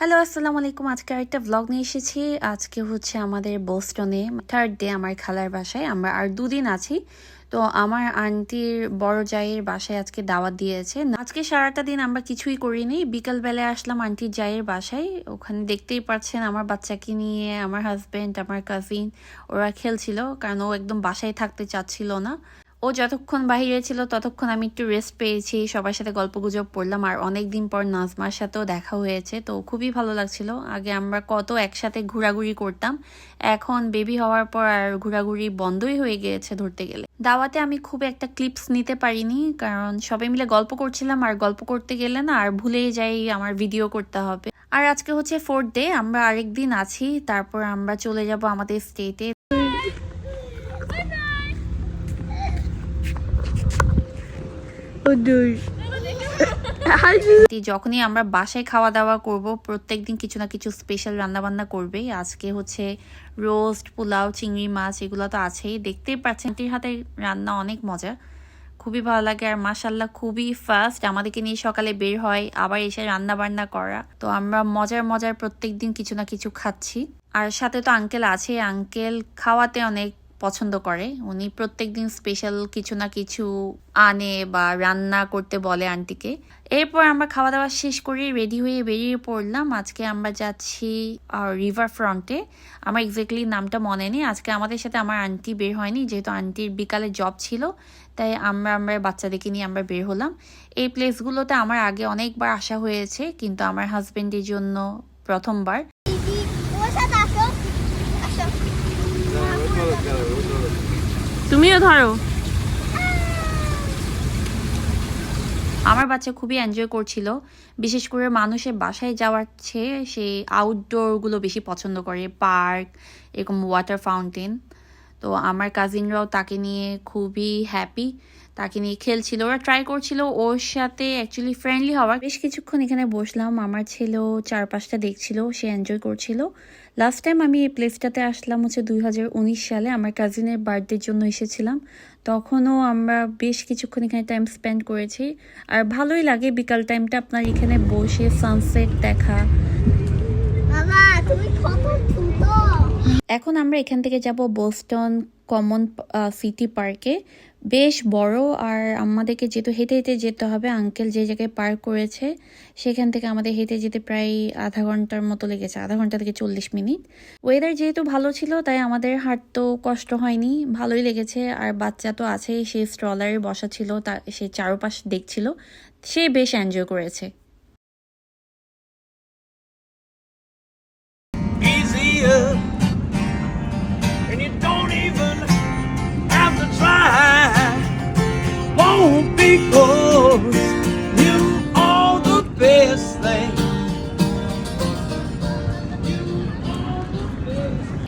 Hello আসসালামু আলাইকুম আজকে আরেকটা ব্লগ নিয়ে এসেছি। আজকে হচ্ছে আমাদের বোস্টনে থার্ড ডে আমার খালার বাসায়। আমরা আর দুদিন আছি। তো আমার আন্টির বড় জায়ের বাসায় আজকে দাওয়াত দিয়েছে। আজকে সারাটা দিন আমরা কিছুই করিনি। বিকালবেলায় আসলাম আন্টির জায়ের বাসায়। ওখানে দেখতেই পাচ্ছেন আমার বাচ্চাকে নিয়ে, আমার হাজব্যান্ড আমার কাজিন ওরা খেলছিল। কারণ ও একদম বাসায় থাকতে চাচ্ছিল না। ও যতক্ষণ বাহিরে ছিল, ততক্ষণ আমি একটু রেস্ট পেয়েছি, সবার সাথে গল্প গুজব পড়লাম। আর অনেক দিন পর নাজমার সাথেও দেখা হয়েছে, তো খুবই ভালো লাগছিল। আগে আমরা কত একসাথে ঘোরাঘুরি করতাম, এখন বেবি হওয়ার পর আর ঘোরাঘুরি বন্ধই হয়ে গিয়েছে ধরতে গেলে। দাওয়াতে আমি খুব একটা ক্লিপস নিতে পারিনি, কারণ সবাই মিলে গল্প করছিলাম, আর গল্প করতে গেলে না আর ভুলেই যাই আমার ভিডিও করতে হবে। আর আজকে হচ্ছে ফোর্থ ডে আমরা আরেক দিন আছি, তারপর আমরা চলে যাব আমাদের স্টেটে যখনই আমরা বাসায় খাওয়া দাওয়া করব, প্রত্যেকদিন কিছু না কিছু স্পেশাল রান্না বান্না করবেই। আজকে হচ্ছে রোস্ট পোলাও, চিংড়ি, মাছ, এগুলো তো আছেই। দেখতেই পাচ্ছেন এটির হাতে রান্না অনেক মজা। খুবই ভালো লাগে আর মাসাল্লাহ খুবই ফাস্ট আমাদেরকে নিয়ে সকালে বের হয়, আবার এসে রান্না বান্না করা। তো আমরা মজার মজার প্রত্যেক দিন কিছু না কিছু খাচ্ছি। আর সাথে তো আঙ্কেল আছে। আঙ্কেল খাওয়াতে অনেক পছন্দ করে। উনি প্রত্যেক দিন স্পেশাল কিছু না কিছু আনে বা রান্না করতে বলে আন্টিকে এরপর আমরা খাওয়া দাওয়া শেষ করে রেডি হয়ে বেরিয়ে পড়লাম। আজকে আমরা যাচ্ছি রিভার ফ্রন্টে আমার এক্স্যাক্টলি নামটা মনে নেই। আজকে আমাদের সাথে আমার আন্টি বের হয়নি, যেহেতু আন্টির বিকালে জব ছিল, তাই আমরা আমরা বাচ্চাদেরকে নিয়ে আমরা বের হলাম। এই প্লেসগুলোতে আমার আগে অনেকবার আসা হয়েছে, কিন্তু আমার হাজব্যান্ডের জন্য প্রথমবার দিদি ওর সাথে আসো আসো তুমিও ধরো। আমার বাচ্চা খুবই এনজয় করছিল। বিশেষ করে মানুষের বাসায় যাওয়ার চেয়ে সে আউটডোরগুলো বেশি পছন্দ করে পার্ক এরকম ওয়াটার ফাউন্টেন তো আমার কাজিনরাও তাকে নিয়ে খুবই হ্যাপি তাকে নিয়ে খেলছিল, ওরা ট্রাই করছিল, ওর সাথে অ্যাকচুয়ালি ফ্রেন্ডলি হওয়ার। বেশ কিছুক্ষণ এখানে বসলাম, আমার ছেলেও চারপাশটা দেখছিল, সে এনজয় করছিল। লাস্ট টাইম আমি এই প্লেসটাতে আসলাম হচ্ছে দুই সালে। আমার কাজিনের বার্থডের জন্য এসেছিলাম। তখনও আমরা বেশ কিছুক্ষণ এখানে টাইম স্পেন্ড করেছি। আর ভালোই লাগে বিকাল টাইমটা আপনার এখানে বসে সানসেট দেখা। বাবা তুমি এখন আমরা এখান থেকে যাব বোস্টন কমন সিটি পার্কে বেশ বড় আর আমাদেরকে যেহেতু হেঁটে হেঁটে যেতে হবে আঙ্কেল যে জায়গায় পার্ক করেছে, সেখান থেকে আমাদের হেঁটে যেতে প্রায় আধা ঘণ্টার মতো লেগেছে, আধা ঘণ্টা থেকে চল্লিশ মিনিট। ওয়েদার যেহেতু ভালো ছিল, তাই আমাদের হাঁট তো কষ্ট হয়নি, ভালোই লেগেছে। আর বাচ্চা তো আছেই সে স্ট্রলারে বসা ছিল, তা সে চারপাশ দেখছিল, সে বেশ এনজয় করেছে।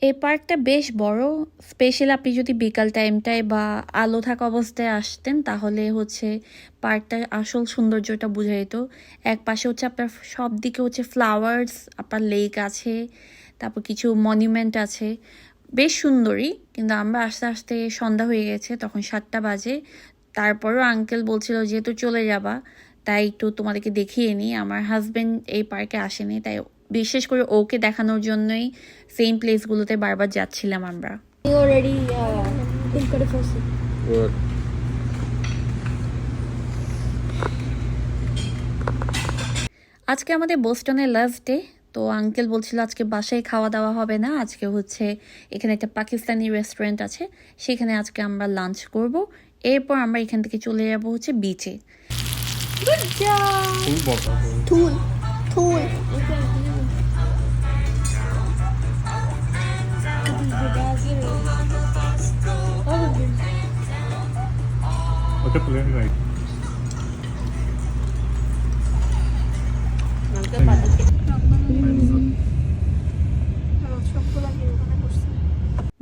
এই পার্কটা বেশ বড়। স্পেশাল আপনি যদি বিকাল টাইমটায় বা আলো থাকা অবস্থায় আসতেন, তাহলে হচ্ছে পার্কটার আসল সৌন্দর্যটা বোঝা যেত। এক পাশে হচ্ছে আপনার সব দিকে হচ্ছে ফ্লাওয়ার্স আপনার লেক আছে, তারপর কিছু মনিউমেন্ট আছে। বেশ সুন্দরই, কিন্তু আমরা আস্তে আস্তে সন্ধ্যা হয়ে গেছে, তখন সাতটা বাজে। তারপরও আঙ্কেল বলছিল, যেহেতু চলে যাবা, তাই একটু তোমাদেরকে দেখিয়ে নিই আমার হাজব্যান্ড এই পার্কে আসেনি, তাই বিশেষ করে ওকে দেখানোর জন্যই সেম প্লেসগুলোতে বারবার যাচ্ছিলাম আমরা। Uh, করে ফেলছি আজকে আমাদের বোস্টনের লাস্ট ডে তো আঙ্কেল বলছিল আজকে বাসায় খাওয়া দাওয়া হবে না আজকে হচ্ছে এখানে একটা পাকিস্তানি রেস্টুরেন্ট আছে সেখানে আজকে আমরা লাঞ্চ করব এরপর আমরা এখান থেকে চলে যাব হচ্ছে বিচে ওটা প্লেন রাইট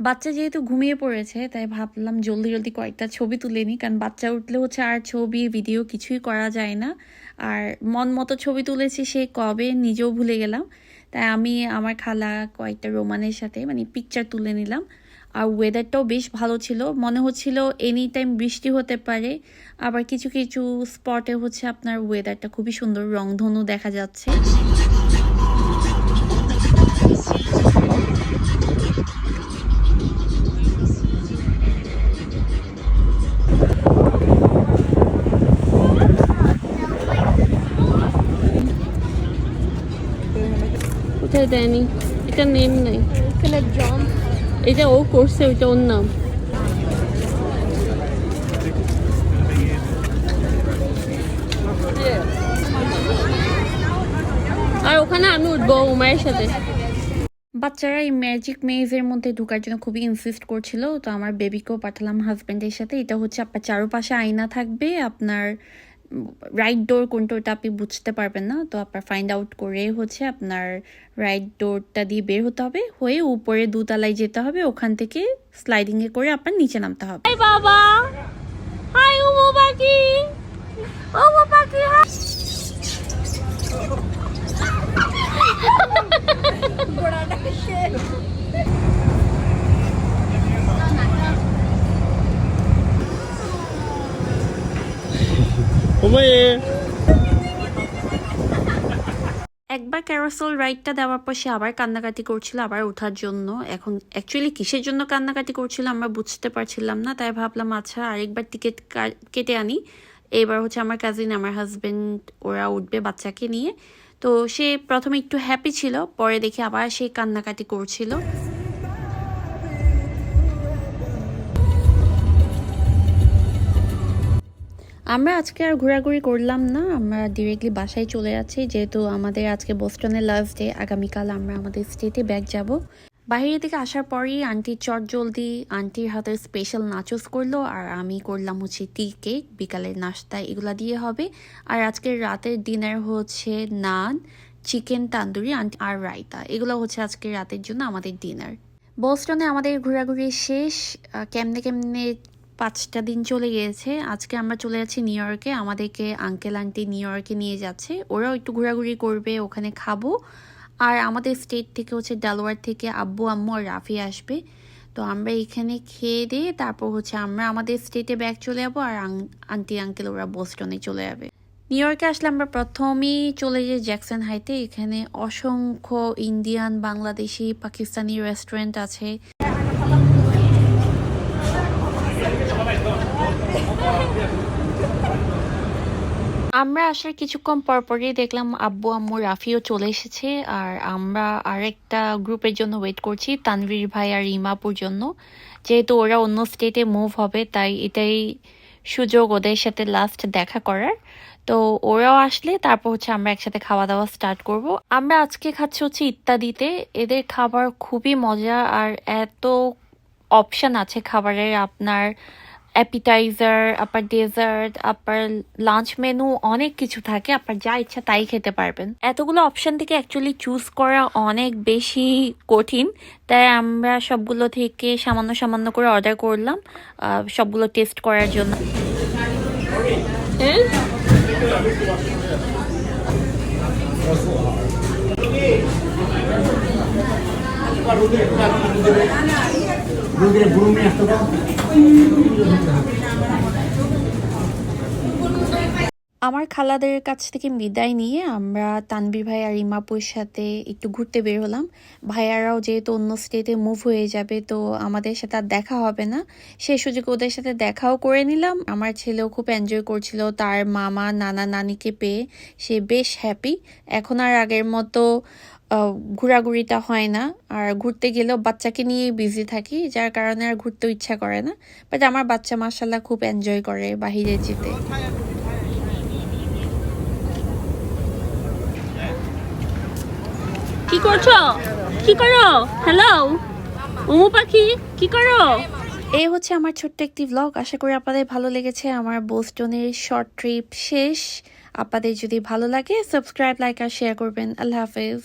বাচ্চা যেহেতু ঘুমিয়ে পড়েছে তাই ভাবলাম জলদি জলদি কয়েকটা ছবি তুলে নিই কারণ বাচ্চা উঠলে হচ্ছে আর ছবি ভিডিও কিছুই করা যায় না। আর মন মতো ছবি তুলেছি সে কবে নিজেও ভুলে গেলাম। তাই আমি আমার খালা কয়েকটা রোমানের সাথে মানে পিকচার তুলে নিলাম। আর ওয়েদারটাও বেশ ভালো ছিল। মনে হচ্ছিল এনি টাইম বৃষ্টি হতে পারে আবার কিছু কিছু স্পটে হচ্ছে আপনার ওয়েদারটা খুবই সুন্দর রংধনু দেখা যাচ্ছে। কোথায় দেয়নি? এটা নেম নেই। এখানে জম্প এটা ও করছে, ওইটা ওর নাম। আর ওখানে আমি উঠবো উমায়ের সাথে। বাচ্চারা এই ম্যাজিক মেজের মধ্যে ঢোকার জন্য খুবই ইনসিস্ট করছিল, তো আমার বেবিকেও পাঠালাম হাজব্যান্ডের সাথে। এটা হচ্ছে আপনার চারপাশে আয়না থাকবে, আপনার রাইট ডোর কোনটা ওটা আপনি বুঝতে পারবেন না, তো আপনার ফাইন্ড আউট করে হচ্ছে আপনার রাইট ডোরটা দিয়ে বের হতে হবে, হয়ে উপরে দুতলায় যেতে হবে, ওখান থেকে স্লাইডিংয়ে করে আপনার নিচে নামতে হবে। হাই বাবা! High high! ক্যারোসেল রাইডটা দেওয়ার পর সে আবার কান্নাকাটি করছিল, আবার ওঠার জন্য। এখন অ্যাকচুয়ালি কিসের জন্য কান্নাকাটি করছিল আমরা বুঝতে পারছিলাম না, তাই ভাবলাম আচ্ছা আরেকবার টিকিট কেটে আনি। এবার হচ্ছে আমার কাজিন আমার হাজবেন্ড ওরা উঠবে বাচ্চাকে নিয়ে। তো সে প্রথমে একটু হ্যাপি ছিল, পরে দেখে আবার সে কান্নাকাটি করছিল। আমরা আজকে আর ঘোরাঘুরি করলাম না, আমরা ডিরেক্টলি বাসায় চলে যাচ্ছি। যেহেতু আমাদের আজকে বোস্টনের লাস্ট ডে আগামীকাল আমরা আমাদের স্টেটে ব্যাগ যাব। বাইরে থেকে আসার পরই আন্টি চট জলদি আন্টির হাতের স্পেশাল নাচস করল, আর আমি করলাম হচ্ছে টি কেক বিকালের নাস্তা এগুলা দিয়ে হবে। আর আজকের রাতের ডিনার হচ্ছে নান চিকেন তান্দুরি আর রায়তা। এগুলো হচ্ছে আজকে রাতের জন্য আমাদের ডিনার বোস্টনে আমাদের ঘোরাঘুরি শেষ কেমনে কেমনে পাঁচটা দিন চলে গিয়েছে। আজকে আমরা চলে যাচ্ছি নিউ ইয়র্কে। আমাদেরকে আঙ্কেল, আন্টি নিউ ইয়র্কে নিয়ে যাচ্ছে। ওরাও একটু ঘোরাঘুরি করবে, ওখানে খাব। আর আমাদের স্টেট থেকে হচ্ছে ডালোয়ার থেকে আব্বু, আম্মু আর রাফি আসবে। তো আমরা এখানে খেয়ে দিয়ে তারপর হচ্ছে আমরা আমাদের স্টেটে ব্যাগ চলে যাব আর আন্টি, আঙ্কেল ওরা বোস্টনে চলে যাবে। নিউ ইয়র্কে আসলে আমরা প্রথমেই চলে যাই জ্যাকসন হাইতে এখানে অসংখ্য ইন্ডিয়ান বাংলাদেশি পাকিস্তানি রেস্টুরেন্ট আছে। আমরা আসার কিছুক্ষণ পরপরই দেখলাম আব্বু, আম্মু, রাফিও চলে এসেছে আর আমরা আরেকটা গ্রুপের জন্য ওয়েট করছি, তানভীর ভাই আর ইমাপুর জন্য। যেহেতু ওরা অন্য স্টেটে মুভ হবে, তাই এটাই সুযোগ ওদের সাথে লাস্ট দেখা করার। তো ওরাও আসলে, তারপর হচ্ছে আমরা একসাথে খাওয়া দাওয়া স্টার্ট করব। আমরা আজকে খাচ্ছি হচ্ছে ইত্যাদিতে। এদের খাবার খুবই মজা আর এত অপশন আছে খাবারের আপনার অ্যাপিটাইজার আপনার ডেজার্ট আপনার লাঞ্চ মেনু অনেক কিছু থাকে। আপনার যা ইচ্ছা তাই খেতে পারবেন। এতগুলো অপশন থেকে অ্যাকচুয়ালি চুজ করা অনেক বেশি কঠিন। তাই আমরা সবগুলো থেকে সামান্য সামান্য করে অর্ডার করলাম। সবগুলো টেস্ট করার জন্য। আমার খালাদের কাছ থেকে বিদায় নিয়ে আমরা তানবীর ভাই আর ইমাপুর সাথে একটু ঘুরতে বের হলাম। ভাইয়ারাও যেহেতু অন্য স্টেটে মুভ হয়ে যাবে, তো আমাদের সাথে আর দেখা হবে না। সেই সুযোগে ওদের সাথে দেখাও করে নিলাম। আমার ছেলেও খুব এনজয় করছিল। তার মামা, নানা, নানিকে পেয়ে সে বেশ হ্যাপি এখন আর আগের মতো ঘোরাঘুরিটা হয় না। আর ঘুরতে গেলেও বাচ্চাকে নিয়ে বিজি থাকি যার কারণে আর ঘুরতেও ইচ্ছা করে না। বাট আমার বাচ্চা মাসাল্লাহ খুব এনজয় করে বাহিরে যেতে। কি করছ? কি করো? হ্যালো উমু পাখি কি করো? এই হচ্ছে আমার ছোট্ট একটি ব্লগ আশা করি আপনাদের ভালো লেগেছে। আমার বোস্টনের শর্ট ট্রিপ শেষ। আপনাদের যদি ভালো লাগে সাবস্ক্রাইব লাইক আর শেয়ার করবেন। আল্লাহ হাফেজ।